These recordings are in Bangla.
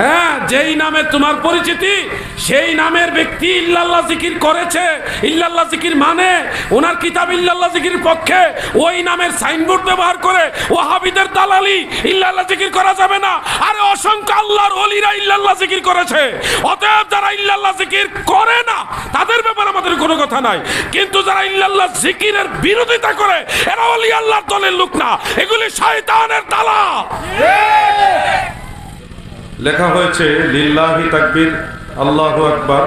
হ্যাঁ যেই নামে তোমার পরিচিতি সেই নামের ব্যক্তি ইল্লাল্লাহ জিকির করেছে। ইল্লাল্লাহ জিকির মানে ওনার কিতাব ইল্লাল্লাহ জিকির পক্ষে ওই নামের সাইনবোর্ড ব্যবহার করে ওয়াহাবিদের দালালি ইল্লাল্লাহ জিকির করা যাবে না। আরে অসংখ্য আল্লাহর ওলিরা ইল্লাল্লাহ জিকির করেছে। অতএব যারা ইল্লাল্লাহ জিকির করে না তাদের ব্যাপারে আমাদের কোনো কথা নাই। কিন্তু যারা ইল্লাল্লাহ জিকিরের বিরোধিতা করে এরা অলি আল্লাহর দলের লোক না। এগুলি শয়তানের দালা লেখা হয়েছে, লিল্লাহি তাকবীর, আল্লাহ আকবার।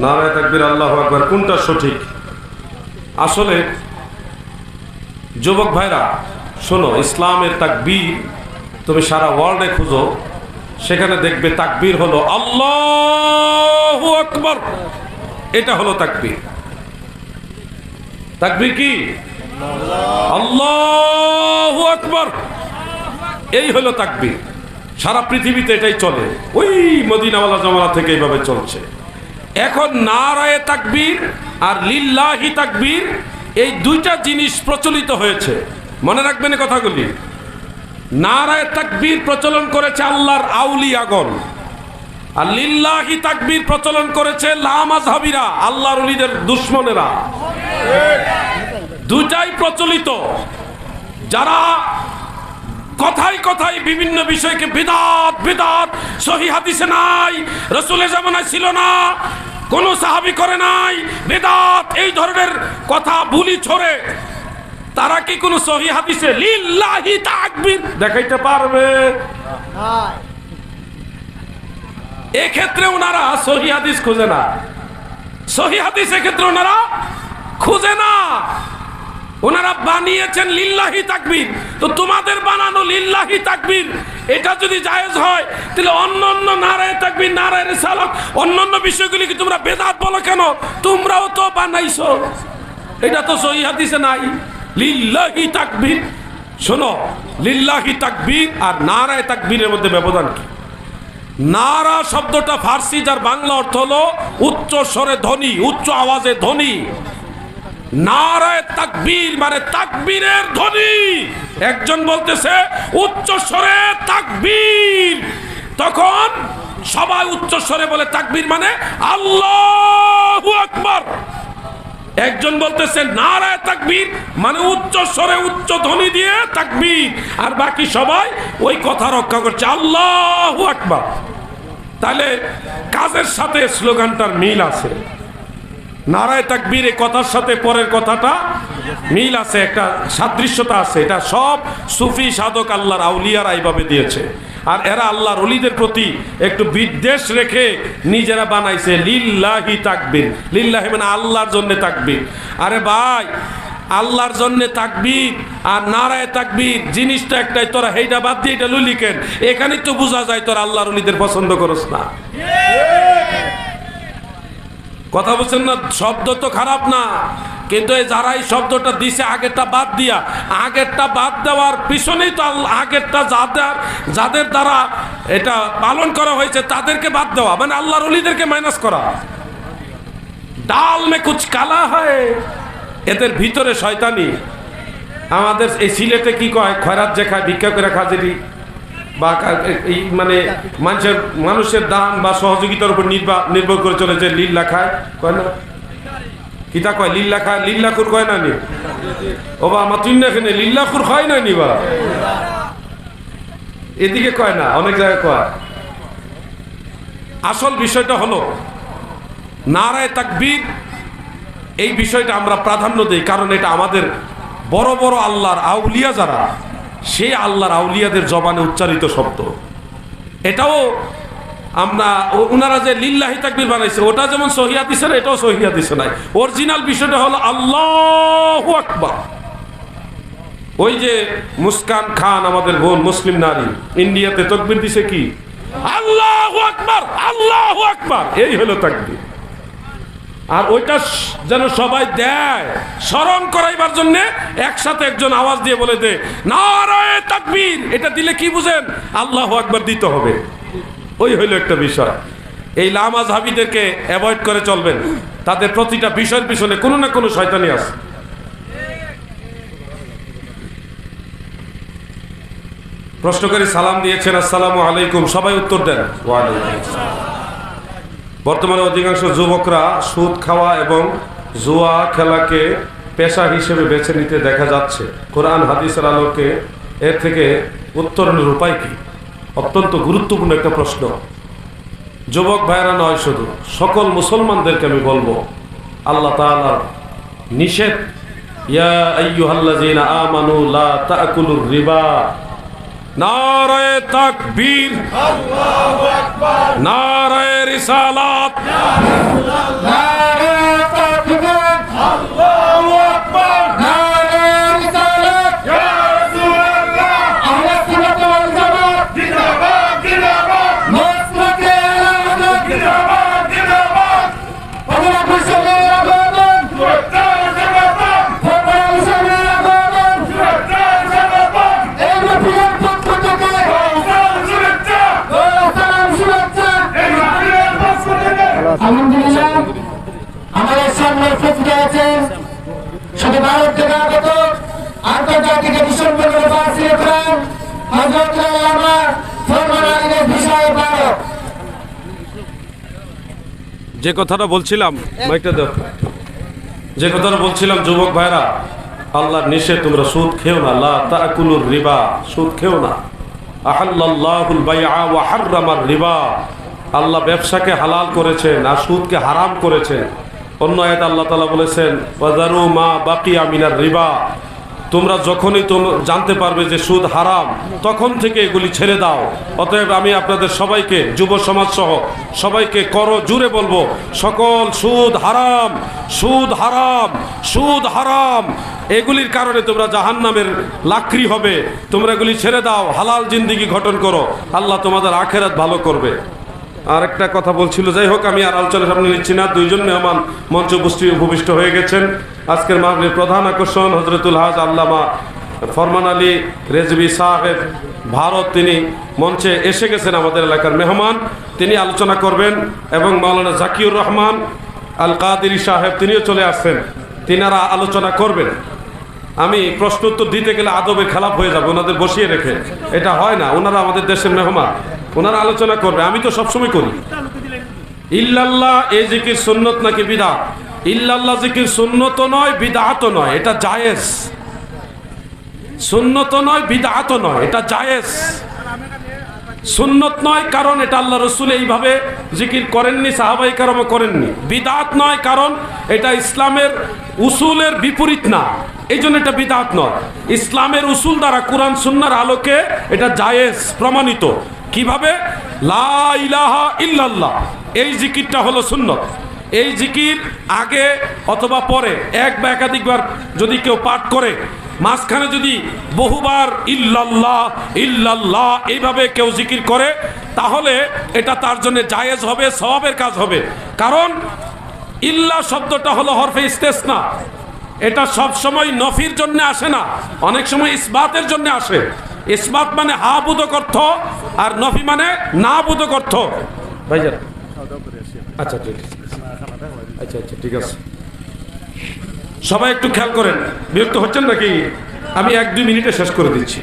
নারায় তাকবীর, আল্লাহ আকবার। কোনটা সঠিক? আসলে, যুবক ভাইরা, শোনো, ইসলামের তাকবীর তুমি সারা ওয়ার্ল্ডে খুঁজো, সেখানে দেখবে তাকবীর হলো, আল্লাহ আকবর। এটা হলো তাকবীর। তাকবীর কি? আল্লাহ আকবর। এই হলো তাকবীর। সারা পৃথিবীতে এটাই চলে। ওই মদিনাওয়ালা জামালা থেকে এইভাবে চলছে। এখন নারায়ে তাকবীর আর লিল্লাহি তাকবীর, এই দুইটা জিনিস প্রচলিত হয়েছে। মনে রাখবেন কথাগুলি। নারায়ে তাকবীর প্রচলন করেছে আল্লাহর আউলিয়াগণ আর লিল্লাহি তাকবীর প্রচলন করেছে লামাজহাবিরা আল্লাহর অলিদের দুশ্মনেরা। দুটাই প্রচলিত। যারা কথাই কথাই বিভিন্ন বিষয়কে বিদাত বিদাত। সহি হাদিসে নাই রসুলের জামানায় ছিল না কোনো সাহাবি করে নাই বেদাত। এই ধরনের কথা বুলি ছড়ে। তারা কি কোনো সহি হাদিসে লিল্লাহি তাকবীর দেখাইতে পারবে। এক্ষেত্রে ওনারা সহি হাদিস খুঁজে না। সহি হাদিস এক্ষেত্রে ওনারা খুঁজে না। ওনারা বানিয়েছেন লিল্লাহি তাকবীর। তো তোমাদের বানানো লিল্লাহি তাকবীর, এটা যদি জায়েজ হয়, তাহলে অন্য অন্য নারায় তাকবীর, নারায় রিসালাত, অন্য অন্য বিষয়গুলি কি তোমরা বেদাত বলো কেন? তোমরাও তো বানাইছো। এটা তো সহি হাদিসে নাই। লিল্লাহি তাকবীর, শোনো, লিল্লাহি তাকবীর আর নারায় তাকবীরের মধ্যে ব্যবধান কি? নারা শব্দটা ফার্সি, যার বাংলা অর্থ হলো উচ্চ স্বরে ধ্বনি, উচ্চ আওয়াজে ধ্বনি। তাকবীর মানে তাকবীরের ধ্বনি। একজন বলতেছে তখন সবাই বলে তাকবীর মানে আকবার। একজন বলতেছে, নারায় তাকবীর মানে উচ্চ স্বরে উচ্চ ধ্বনি দিয়ে তাকবীর। আর বাকি সবাই ওই কথা রক্ষা করছে, আল্লাহু আকবার। তাহলে কাজের সাথে স্লোগানটার মিল আছে। নারায় তাকবীর এই কথার সাথে পরের কথাটা মিল আছে, একটা সাদৃশ্যতা আছে। এটা সব সুফি সাধক আল্লাহর আউলিয়ারা এইভাবে দিয়েছে। আর এরা আল্লাহর অলিদের প্রতি একটু বিদ্বেষ রেখে নিজেরা বানাইছে, লিল্লাহি তাকবীর। লিল্লাহি মানে আল্লাহর জন্য তাকবীর। আরে ভাই, আল্লাহর জন্য তাকবীর আর নারায় তাকবীর, জিনিসটা একটাই, তোরা হেইটা বাদ দিয়ে এটা লুলিকেন এখানে তো বোঝা যায় তোরা আল্লাহর অলিদের পছন্দ করস না। কথা বলছেন না, শব্দ তো খারাপ না। কিন্তু এই যারা এই শব্দটা দিছে, আগেরটা বাদ দিয়া, আগেরটা বাদ দেওয়ার পিছনেই তো আগেরটা যাদের যাদের দ্বারা এটা পালন করা হয়েছে, তাদেরকে বাদ দেওয়া। মানে আল্লাহর অলিদেরকে মাইনাস করা। ডাল মে কুচ কালা হয় এদের ভিতরে শয়তানি। আমাদের এই সিলেটে কি কয়? খয়রাত যে খায়, ভিক্ষা করে খাজেরি বা এই মানে মানুষের মানুষের দান বা সহযোগিতার উপর নির্ভর নির্ভর করে চলে যে লিল্লা খায় কয় না? কিতা কয়? লিল্লা খায় লিল্লাকুর কয় না নি? ও বা আমার তুই না এখানে লিল্লাকুর হয় না নি বা? এদিকে কয় না, অনেক জায়গায় কয়। আসল বিষয়টা হলো, নারায় তাকবীর, এই বিষয়টা আমরা প্রাধান্য দেই, কারণ এটা আমাদের বড় বড় আল্লাহর আউলিয়া যারা সেই আল্লাহর আউলিয়াদের জবানে উচ্চারিত শব্দ। এটাও আমরা ওনারা যে লিল্লাহি তাকবীর বানাইছে, ওটা যেমন সহিয়া দিছে না এটাও সহিয়া দিছে নাই। অরিজিনাল বিষয়টা হলো আল্লাহ আকবার। ওই যে মুস্কান খান আমাদের বোন মুসলিম নারী, ইন্ডিয়াতে তকবির দিছে কি? আল্লাহু আকবার আল্লাহু আকবার, এই হলো তাকবীর। আর ওইটা যেন সবাই দেয়। স্মরণ করাইবার জন্য একসাথে একজন আওয়াজ দিয়ে বলে দে তাকবীর। এটা দিলে কি বুঝেন? আল্লাহ একবার দিতে হবে। ওই হইল একটা বিষয়। এই লামাজ হাবিদেরকে অ্যাভয়েড করে চলবেন। তাদের প্রতিটা বিষয়ের পিছনে কোনো না কোনো শয়তানি আছে। প্রশ্নকারী সালাম দিয়েছেন, আসসালামু আলাইকুম। সবাই উত্তর দেন। ওয়ালাইকুম। বর্তমানে অধিকাংশ যুবকরা সুদ খাওয়া এবং জুয়া খেলাকে পেশা হিসেবে বেছে নিতে দেখা যাচ্ছে। কোরআন, হাদিসের আলোকে এর থেকে উত্তরণের উপায় কি? অত্যন্ত গুরুত্বপূর্ণ একটা প্রশ্ন। যুবক ভাইরা নয় শুধু, সকল মুসলমানদেরকে আমি বলব, আল্লাহ তাআলার নিষেধ, ইয়া আইয়ুহাল্লাযীনা আমানু লা তাকুলুর রিবা নারায়ে তাকবীর। নারায় নারায়ে রিসালাত আলহামদুলিল্লাহ যে কথাটা বলছিলাম, মাইকটা দাও। যে কথাটা বলছিলাম, যুবক ভাইরা, আল্লাহর নিষেধ, তোমরা সুদ খেও না। লা তাকুলুর রিবা, সুদ খেও না। আহাল্লাল্লাহুল বাইআ ওয়া হাররামার রিবা। আল্লাহ ব্যবসাকে হালাল করেছেন আর সুদকে হারাম করেছেন। অন্য আয়াত আল্লাহ তাআলা বলেছেন ওয়াজারু মা বাকিয়া মিনার রিবা। তোমরা যখনই জানতে পারবে যে সুদ হারাম, তখন থেকে এগুলি ছেড়ে দাও। অতএব আমি আপনাদের সবাইকে, যুব সমাজ সহ, সবাইকে করো, জুড়ে বলব, সকল সুদ হারাম সুদ হারাম সুদ হারাম। এগুলির কারণে তোমরা জাহান্নামের লাকড়ি হবে। তোমরা এগুলি ছেড়ে দাও, হালাল জিন্দিগি গঠন করো। আল্লাহ তোমাদের আখেরাত ভালো করবে। আর একটা কথা বলছিল, যাই হোক, আমি আর আলোচনার সামনে নিচ্ছি না। দুইজন মেহমান মঞ্চ উপস্থিত উপবিষ্ট হয়ে গেছেন। আজকের মাহফিলের প্রধান আকর্ষণ হজরতুল হাজ আল্লামা ফরমান আলী রেজবি সাহেব। ভারত তিনি মঞ্চে এসে গেছেন আমাদের এলাকার মেহমান। তিনি আলোচনা করবেন এবং মাওলানা জাকিউর রহমান আল কাদিরি সাহেব তিনিও চলে আসছেন। তিনারা আলোচনা করবেন। আমি প্রশ্ন উত্তর দিতে গেলে আদবের খেলাপ হয়ে যাবে, ওনাদের বসিয়ে রেখে। এটা হয় না, ওনারা আমাদের দেশের মেহমান। ওনারা আলোচনা করবে, আমি তো সবসময় করি। ইল্লাল্লাহ এই জিকির সুন্নত নাকি বিদাত? ইল্লাল্লাহ জিকির সুন্নত নয় বিদাহাত নয়, এটা জায়েজ। সুন্নত নয় বিদাহাত নয়, এটা জায়েজ। সুন্নত নয় কারণ এটা আল্লাহ রসুল এইভাবে জিকির করেননি, সাহাবাই কারম করেননি। বিদাত নয় কারণ এটা ইসলামের উসুলের বিপরীত না। এই জন্য এটা বিদাত নয়। ইসলামের উসুল দ্বারা কোরআন সুন্নার আলোকে এটা জায়েজ, প্রমাণিত। কীভাবে? লা ইলাহা ইল্লাল্লাহ। এই জিকিরটা হলো সুন্নত। এই জিকির আগে অথবা পরে, এক বা একাধিকবার যদি কেউ পাঠ করে, মাঝখানে যদি বহুবার ইল্লাল্লাহ ইল্লাল্লাহ এইভাবে কেউ জিকির করে, তাহলে এটা তার জন্য জায়েজ হবে, সওয়াবের কাজ হবে। কারণ ইল্লা শব্দটা হলো হরফে ইস্তেসনা। এটা সব সময় নফির জন্য আসে না, অনেক সময় ইসবাতের জন্য আসে। ইসবাত মানে হা বোধক অর্থ, আর নফি মানে না বোধক অর্থ। ভাইজান। আচ্ছা ঠিক আছে। আচ্ছা আচ্ছা ঠিক আছে। সবাই একটু খেয়াল করেন বিরক্ত হচ্ছেন নাকি? আমি এক দুই মিনিটে শেষ করে দিচ্ছি।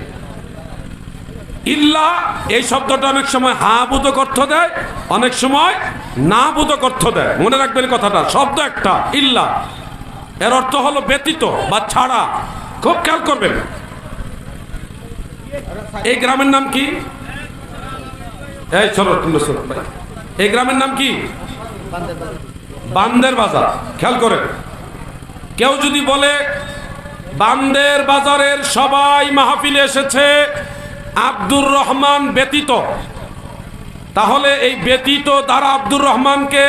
ইল্লা এই শব্দটা অনেক সময় হা বোধক অর্থ দেয় অনেক সময় না বোধক অর্থ দেয়। মনে রাখবেন কথাটা শব্দ একটা ইল্লা। এর অর্থ হলো ব্যতীত বা ছাড়া। খুব খেয়াল করবেন। এই গ্রামের নাম কি? এই চলো তোমরা এই গ্রামের নাম কি? বান্দের বাজার, খেয়াল করেন। কেউ যদি বলে বান্দের বাজারের সবাই মাহফিলে এসেছে, আব্দুর রহমান ব্যতীত, তাহলে এই ব্যতীত দ্বারা আব্দুর রহমানকে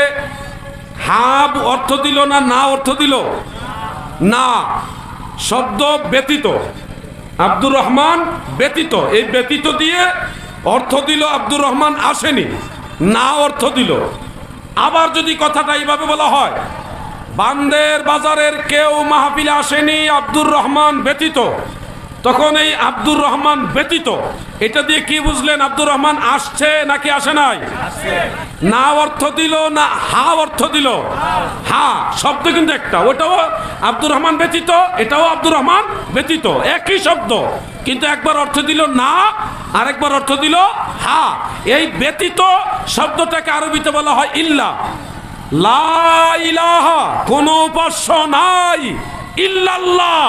হাব অর্থ দিল না না অর্থ দিল? না, শব্দ ব্যতীত। আব্দুর রহমান ব্যতীত, এই ব্যতীত দিয়ে অর্থ দিল আব্দুর রহমান আসেনি, না অর্থ দিল। আবার যদি কথাটা এইভাবে বলা হয় বান্দের বাজারের কেউ মাহফিলে আসেনি আব্দুর রহমান ব্যতীত। তখন এই আব্দুর রহমান ব্যতীত, এটা দিয়ে কি বুঝলেন? আব্দুর রহমান আসছে নাকি আসে নাই? না অর্থ দিল, না হা অর্থ দিল। হা, শব্দ কিন্তু একটা। ওটাও আব্দুর রহমান ব্যতীত, এটাও আব্দুর রহমান ব্যতীত। একই শব্দ। কিন্তু একবার অর্থ দিল না, আরেকবার অর্থ দিল হা। এই ব্যতীত শব্দটাকে আরবিতে বলা হয় ইল্লা। লা ইলাহা, কোনো উপাস্য নাই। ইল্লাল্লাহ,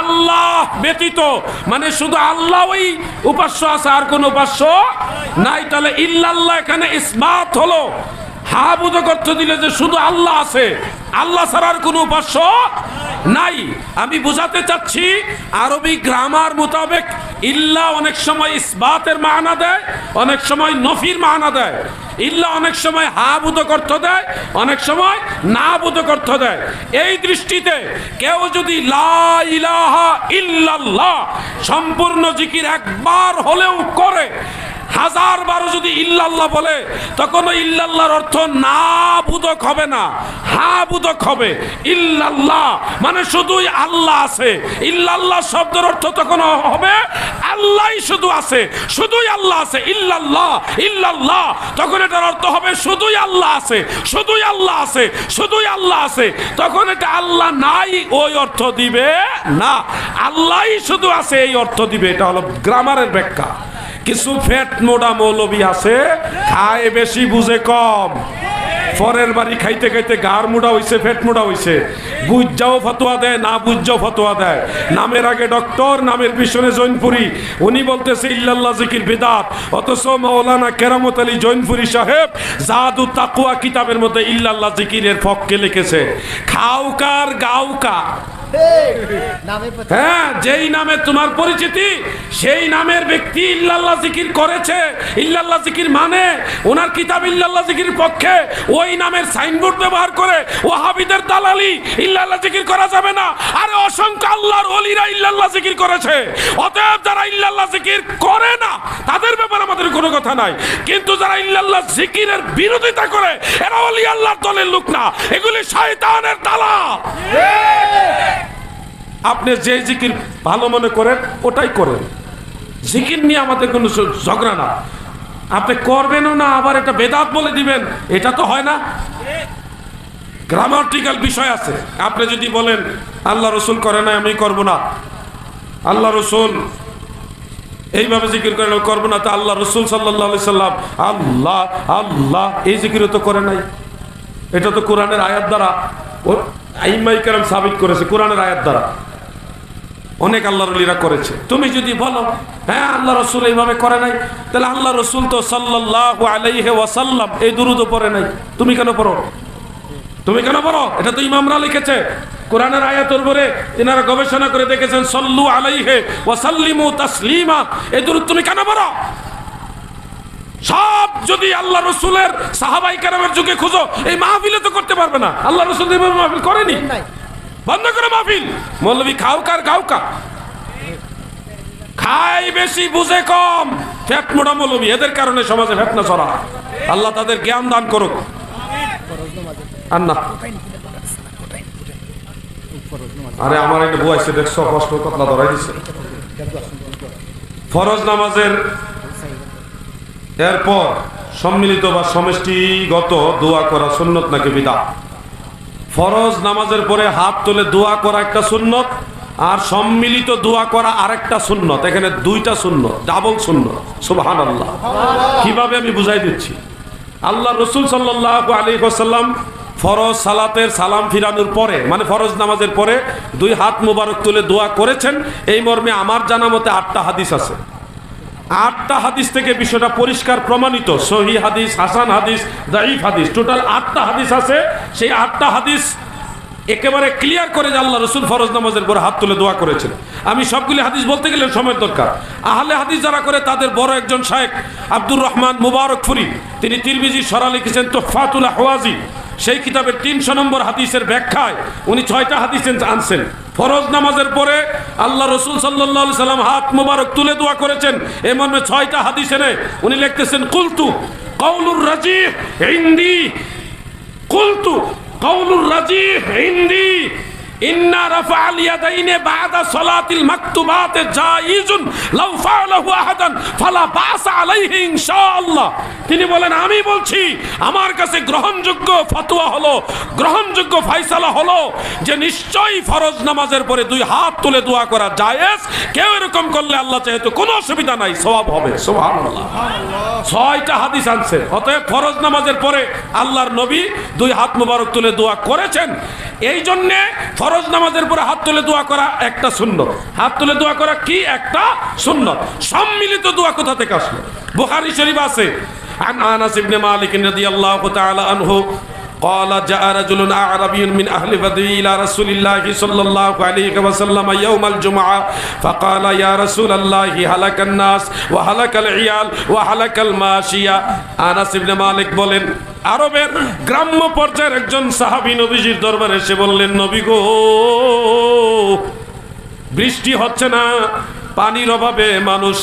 আল্লাহ ব্যতীত। মানে শুধু আল্লাহ ওই উপাস্য আছে, আর কোন উপাস্য নাই। তাহলে ইল্লাল্লাহ এখানে ইসমাত হলো। হা বোধক অর্থ দিলে যে শুধু আল্লাহ আছে, আল্লাহ ছাড়ার কোনো উপাস্য নাই। আমি বোঝাতে চাচ্ছি, আরবি গ্রামার মোতাবেক ইল্লা অনেক সময় ইসবাতের মানা দেয়, অনেক সময় নফির মানা দেয়। ইল্লা অনেক সময় হা বোধক অর্থ দেয়, অনেক সময় না বোধক অর্থ দেয়। এই দৃষ্টিতে কেউ যদি লা ইলাহা ইল্লাল্লাহ সম্পূর্ণ জিকির একবার হলেও করে হাজার বারো যদি ইল্লাল্লাহ বলে, তখন ইল্লাল্লাহর অর্থ না বুধক হবে না, হা বুদক হবে। ইল্লাল্লাহ মানে শুধুই আল্লাহ আছে। ইল্লাল্লাহ শব্দের অর্থ তখন হবে আল্লাহই শুধু আছে, শুধুই আল্লাহ আছে। ইল্লাল্লাহ ইল্লাল্লাহ, তখন এটার অর্থ হবে শুধুই আল্লাহ আছে, শুধুই আল্লাহ আছে, শুধুই আল্লাহ আছে। তখন এটা আল্লাহ নাই, ওই অর্থ দিবে না। আল্লাহই শুধু আছে, এই অর্থ দিবে। এটা হলো গ্রামারের ব্যাখ্যা। কিছু ফ্যাট মোডা মৌলবি আছে, খায় বেশি বুঝে কম। পরের বাড়ি খাইতে খাইতে গার মুড়া হইছে ফেট মুড়া হইছে। বুঝাও ফতোয়া দেয়, না বুঝাও ফতোয়া দেয়। নামের আগে ডক্টর, নামের পিছনে জৈনপুরি। উনি বলতেছে, ইল্লাল্লাহ জিকির বিদাত। অথচ মাওলানা কেরামত আলী জৈনপুরি সাহেব জাদু তাকুয়া কিতাবের মধ্যে ইল্লাল্লাহ জিকিরের পক্ষে লিখেছে নামে পথে হ্যাঁ যেই নামে তোমার পরিচিতি সেই নামের ব্যক্তি ইল্লাল্লাহ জিকির করেছে। ইল্লাল্লাহ জিকির মানে ওনার কিতাব ইল্লাল্লাহ জিকির পক্ষে ওই নামের সাইনবোর্ড ব্যবহার করে ওয়াহাবিদের দালালি ইল্লাল্লাহ জিকির করা যাবে না। আরে অসংখ্য আল্লাহর ওলিরা ইল্লাল্লাহ জিকির করেছে। অতএব যারা ইল্লাল্লাহ জিকির করে না তাদের ব্যাপারে আমাদের কোনো কথা নাই। কিন্তু যারা ইল্লাল্লাহ জিকিরের বিরোধিতা করে এরা অলি আল্লাহর দলের লোক না। এগুলি শয়তানের দালাল। আপনি যে জিকির ভালো মনে করেন, ওটাই করেন। জিকির নিয়ে আমাদের কোনো ঝগড়া না। আপনি করবেনও না, আবার এটা বেদাত বলে দিবেন, এটা তো হয় না। গ্রামাটিক্যাল বিষয় আছে। আপনি যদি বলেন, আল্লাহ রসুল করে না আমি করব না। আল্লাহ রসুল এইভাবে জিকির করে করব না। তো আল্লাহ রসুল সাল্লাহ সাল্লাম, আল্লাহ আল্লাহ, এই জিকিরও তো করে নাই। এটা তো কোরআনের আয়াত দ্বারা আইমাই কালাম সাবিত করেছে, কোরআনের আয়াত দ্বারা। অনেক আল্লাহ রলিরা করেছে। তুমি যদি বলো হ্যাঁ আল্লাহ রসুল এইভাবে করে নাই, তাহলে আল্লাহ রসুল তো সাল্লাহ আলাইহে ওয়াসাল্লাম এই দুরুদও পড়ে নাই। তুমি কেন পড়ো? তুমি কেন পড়ো? এটা তো ইমামরা লিখেছে। কোরআনের আয়াতের উপরে এনারা গবেষণা করে দেখেছেন, সল্লু আলাইহে ওয়াসাল্লিমু তাসলিমা এই দুরুদ তুমি কেন পড়ো? সব যদি আল্লাহ রসুলের সাহাবাই কারামের যুগে খুঁজো, এই মাহফিলে তো করতে পারবে না। আল্লাহ রসুল মাহফিল করেনি। বন্ধ করে মাহফিল। মৌলবী খাও কার গাও কা খাই বেশি, বুঝে কম। ফ্যাট মোটা মৌলবী এদের কারণে সমাজে ফেতনা ছড়া। আল্লাহ তাদের জ্ঞান দান করুক। আর আমার একটা বয়সে দেখছ, কষ্ট কতলা ধরাই দিছে। ফরজ নামাজের এরপর সম্মিলিত বা সমষ্টিগত দোয়া করা সুন্নত নাকি বিদা? ফরজ নামাজের পরে হাত তুলে দোয়া করা একটা সুন্নত আর সম্মিলিত দোয়া করা আরেকটা সুন্নত এখানে দুইটা সুন্নত ডাবল সুন্নত সুবহান আল্লাহ কীভাবে আমি বুঝাই দিচ্ছি? আল্লাহ রসুল সাল্লাহ আলী সাল্লাম ফরজ সালাতের সালাম ফিরানোর পরে মানে ফরজ নামাজের পরে দুই হাত মোবারক তুলে দোয়া করেছেন। এই মর্মে আমার জানা মতে আটটা হাদিস আছে। আটটা হাদিস থেকে বিষয়টা পরিষ্কার প্রমাণিত। সহি হাদিস, হাসান হাদিস দাইফ হাদিস। টোটাল আটটা হাদিস আছে। সেই আটটা হাদিস একেবারে ক্লিয়ার করে যে আল্লাহ রসুল ফরজ নামাজের পরে হাত তুলে দোয়া করেছেন। আমি সবগুলি হাদিস বলতে গেলে সময়ের দরকার। আহলে হাদিস যারা করে, তাদের বড় একজন শায়েক আব্দুর রহমান মুবারক ফুরি। তিনি তিরমিজি সরা লিখেছেন তো ফাতুল্লাহ হওয়াজি সেই কিতাবের তিনশো নম্বর হাদিসের ব্যাখ্যায় উনি ছয়টা হাদিস আনছেন। ফরজ নামাজের পরে আল্লাহ রসুল সাল্লি সাল্লাম হাত মুবারক তুলে দোয়া করেছেন। এ মর্মে ছয়টা হাদিস এনে উনি লিখতেছেন, কুলতু কৌলুর রাজি হিন্দি কুলতু কৌলুর রাজি হিন্দি তিনি বলেন, আমি বলছি, আমার কাছে গ্রহণযোগ্য ফতোয়া হলো, গ্রহণযোগ্য ফয়সালা হলো যে নিশ্চয়ই ফরজ নামাজের পরে দুই হাত তুলে দোয়া করা জায়েজ। কেউ এরকম করলে আল্লাহ চাহে তো কোনো অসুবিধা নাই, সওয়াব হবে। ছয়টা হাদিস আনছে, অতএব ফরজ নামাজের পরে আল্লাহর নবী দুই হাত মুবারক তুলে দোয়া করেছেন। এই জন্যে ফরজ নামাজের পরে হাত তুলে দোয়া করা একটা সুন্নত হাত তুলে দোয়া করা কি একটা সুন্নত সম্মিলিত দোয়া কোথা থেকে আসলো বুখারী শরীফ আছে عن انس بن مالك رضي الله تعالى عنه قال جاء رجل أعربي من أهل بدو إلى رسول الله صلى الله عليه وسلم يوم الجمعة فقال يا رسول الله هلك الناس وهلك العيال وهلك الماشية আনাস ইবনে মালিক বলেন আরবের গ্রাম্য পর্যায়ের একজন সাহাবী নবীজির দরবারে এসে বললেন নবী গো বৃষ্টি হচ্ছে না পানির অভাবে মানুষ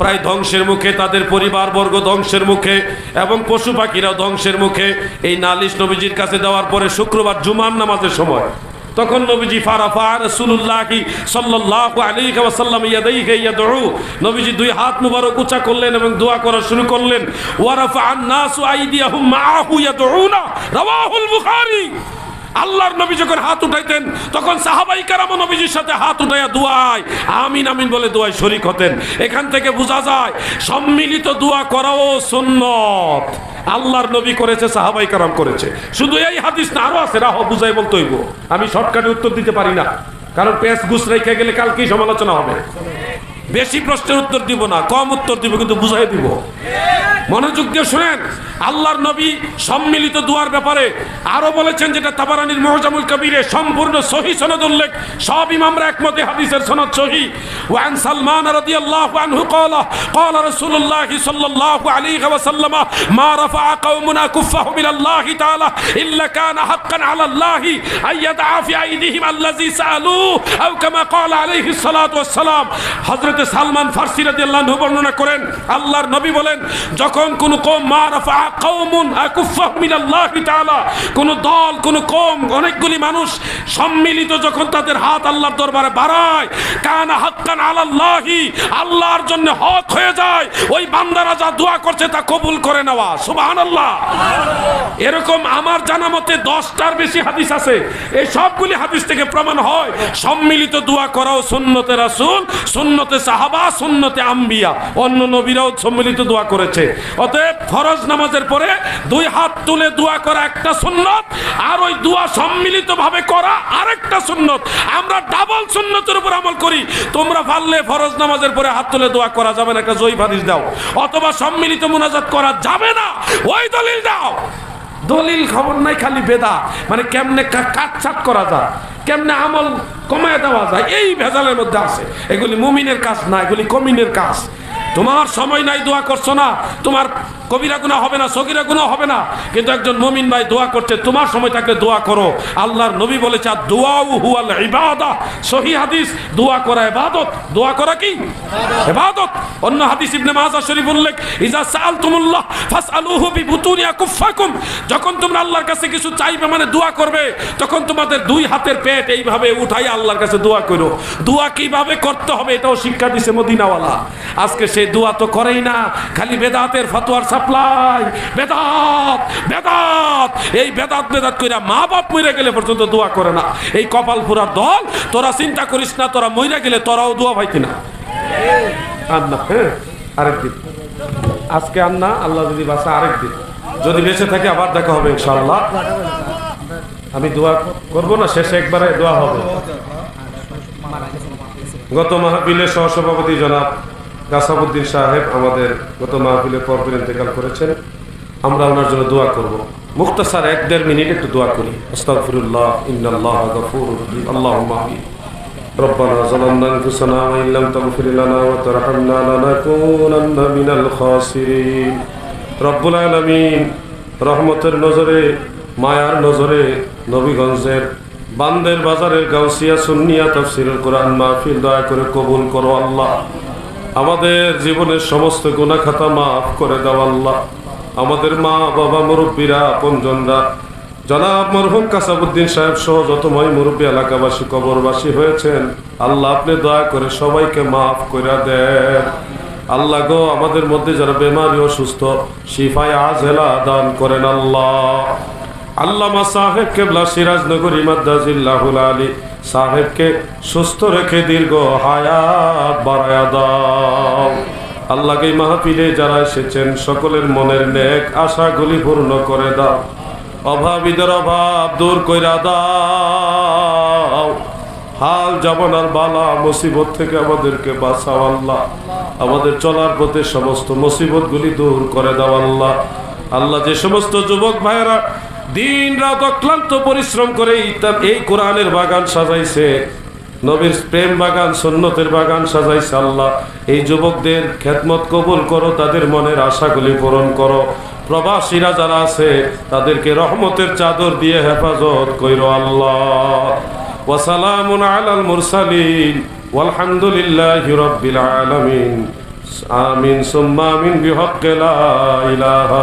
প্রায় ধ্বংসের মুখে, তাদের পরিবারবর্গ ধ্বংসের মুখে এবং পশু পাখিরাও ধ্বংসের মুখে। এই নালিশ নবীজির কাছে দেওয়ার পরে শুক্রবার জুমার নামাজের সময় তখন নবীজি, ফারাফা ওয়াসাল্লাম ইয়াদাইহি ইয়াদউ। নবীজি দুই হাত মুবারক উঁচা করলেন এবং দোয়া করা শুরু করলেন। ওয়ারাফা আন-নাসু আইদিয়াহুম মাআহু ইয়াদউনা। রাওয়াহুল বুখারী। আল্লাহর নবী যখন হাত উঠাইতেন, তখন সাহাবাই কারাম নবীজির সাথে হাত উঠাইয়া দোয়ায়, আমিন আমিন বলে দোয়ায় শরিক হতেন। এখান থেকে বোঝা যায়, সম্মিলিত দোয়া করাও সুন্নত। আল্লাহর নবী করেছে, সাহাবাই কারাম করেছে। শুধু এই হাদিস না, আরও আছে, রাহ বুঝাই বলতে হইব। আমি শর্টকাটে উত্তর দিতে পারি না। কারণ পেঁচ গুছ রেখে গেলে কালকেই সমালোচনা হবে। বেশি প্রশ্নের উত্তর দিব না, কম উত্তর দিব, কিন্তু বুঝাই দিব। মনোযোগ দিয়ে শুনেন আল্লাহর নবী সম্মিলিত দুয়ার ব্যাপারে আরো বলেছেন যেটা তাবারানির মহজামুল কবিরে সম্পূর্ণ সহি সনদ উল্লেখ সব ইমামরা একমতে হাদিসের সনদ সহি ওয়ান সালমান রাদিয়াল্লাহু আনহু قال قال رسول الله صلى الله عليه وسلم ما رفع قوم كفهم الى الله تعالى الا كان حقا على الله ان يدعى في ايديهم الذي سالوه او كما قال عليه الصلاه والسلام হযরত সালমান ফারসি রাদিয়াল্লাহু আনহু বর্ণনা করেন আল্লাহর নবী বলেন যখন কোন কওম মা রাফা কওমুন আকুফাহ মিনাল্লাহি তাআলা। কোন দল, কোন কওম, অনেকগুলি মানুষ সম্মিলিত যখন তাদের হাত আল্লাহর দরবারে বাড়ায়, কানা হাক্কান আলাল্লাহি, আল্লাহর জন্য হক হয়ে যায়, ওই বান্দারা যা দোয়া করছে তা কবুল করে নেওয়া। সুবহানাল্লাহ। এরকম আমার জানা মতে দশটার বেশি হাদিস আছে। এই সবগুলি হাদিস থেকে প্রমাণ হয়, সম্মিলিত দোয়া করাও সুন্নতে রাসূল, সুন্নতে সাহাবা, সুন্নতে আম্বিয়া। অন্য নবীরাও সম্মিলিত দোয়া করেছে। অতএব ফরজ নামাজের পরে দুই হাত তুলে দোয়া করা একটা সুন্নত, আর ওই দোয়া সম্মিলিত ভাবে করা আরেকটা সুন্নত। আমরা ডাবল সুন্নতের উপর আমল করি। তোমরা পারলে ফরজ নামাজের পরে হাত তুলে দোয়া করা যাবে না, একটা জয়ী হাদিস দাও। অথবা সম্মিলিত মুনাজাত করা যাবে না, ওই দলিল দাও। দলিল খবর নাই, খালি বেদা। মানে কেমনে কাটছাট করা যায়, কেমনে আমল কমায় দেওয়া যায়, এই ভেজালের মধ্যে আছে। এগুলি মুমিনের কাজ না, এগুলি কমিনের কাজ। তোমার সময় নাই দোয়া করছ না। তোমার কবিরা গুণা হবে না, সগিরা গুণা হবে না। কিন্তু একজন মুমিন ভাই দোয়া করছে, তোমার সময় থাকলে দোয়া করো। আল্লাহর নবী বলেছে, আর দোয়াউ হুয়াল ইবাদা সহি হাদিস, দোয়া করা ইবাদত। দোয়া করা কি? ইবাদত। অন্য হাদিস ইবনে মাজাহ শরীফ উল্লেখ, ইজা সাআলতুমুল্লাহ ফাসআলুহু বিবুতুনি আকুফাকুম যখন তোমরা আল্লাহর কাছে কিছু চাইবে মানে দোয়া করবে, তখন তোমাদের দুই হাতের পেট এইভাবে উঠাই আল্লাহর কাছে দোয়া করো। দোয়া কীভাবে করতে হবে এটাও শিক্ষা দিছে মদিনাওয়ালা। আজকে সেই দোয়া তো করেই না, খালি বেদাতের ফতোয়ার সাপ্লাই বেদাত বেদাত। এই বেদাত বেদাত কইরা মা বাপ মইরা গেলে পর্যন্ত দোয়া করে না। এই কপাল পুরার দল, তোরা চিন্তা করিস না, তোরা মইরা গেলে তোরাও দোয়া পাইতি না। আন্না হ্যাঁ আরেকদিন। আজকে আন্না, আল্লাহ যদি বাসা আরেকদিন। যদি বেঁচে থাকে আবার দেখা হবে ইনশাআল্লাহ। আমি দোয়া করব না, শেষে একবারে দোয়া হবে। গত মাহফিলের সহসভাপতি জনাব গাসাবুদ্দিন সাহেব আমাদের গত মাহফিলের পরপর ইন্তেকাল করেছেন আমরা ওনার জন্য দোয়া করব মুক্তাসার এক দেড় মিনিট একটু দোয়া করি আস্তাগফিরুল্লাহ ইন্নাল্লাহ গফুরুর রহিম আল্লাহুম্মা আমিন ربنا ظلمنا انفسنا وان لم تغفر لنا وترحمنا لنكونن من الخاسرين رب العالمين রহমতের নজরে মায়ার নজরে নবীগঞ্জের বান্দের বাজারের গাউসিয়া সুন্নিয়া তফসিরুল কোরআন মাহফিল দয়া করে কবুল করো আল্লাহ আমাদের জীবনের সমস্ত গুণা খাতা মাফ করে দাও আল্লাহ। আমাদের মা, বাবা, মুরব্বীরা, আপনজনরা, জনাব মরহুম কাসাবুদ্দিন সাহেব সহ যত মই মুরব্বী এলাকাবাসী, কবরবাসী হয়েছেন, আল্লাহ আপনি দয়া করে সবাইকে মাফ করে দেন। আল্লাহ গো, আমাদের মধ্যে যারা বেমারি অসুস্থ শিফায় আজেলা দান করেন আল্লাহ। আল্লামা সাহেব কেবলা সিরাজনগর ইমাদ্দাজিল্লাহুল আলী সাহেবকে সুস্থ রেখে দীর্ঘ হায়াত বাড়ায়া দাও। আল্লাহকে মাহফিলে যারা এসেছেন, সকলের মনের নেক আশাগুলি পূর্ণ করে দাও। অভাবীদের অভাব দূর কইরা দাও। হাল, জামানার বালা, মুসিবত থেকে আমাদেরকে বাঁচাও আল্লাহ। আমাদের চলার পথে সমস্ত মুসিবত গুলি দূর করে দাও আল্লাহ। আল্লাহ যে সমস্ত যুবক ভাইয়েরা দিন রাত অক্লান্ত পরিশ্রম করে এই এই কোরআনের বাগান সাজাইছে। নবীর প্রেম বাগান সন্ন্যতের বাগান সাজাইছে আল্লাহ। এই যুবকদের খেদমত কবুল করো, তাদের মনের আশাগুলি পূরণ করো। প্রবাসীরা যারা আছে, তাদেরকে রহমতের চাদর দিয়ে হেফাজত কইরো আল্লাহ। ওয়াসালামুন আলাল মুরসালিন, ওয়ালহামদুলিল্লাহি রাব্বিল আলামিন। আমিন, সুম্মা আমিন, বিহক্কে ইলাহা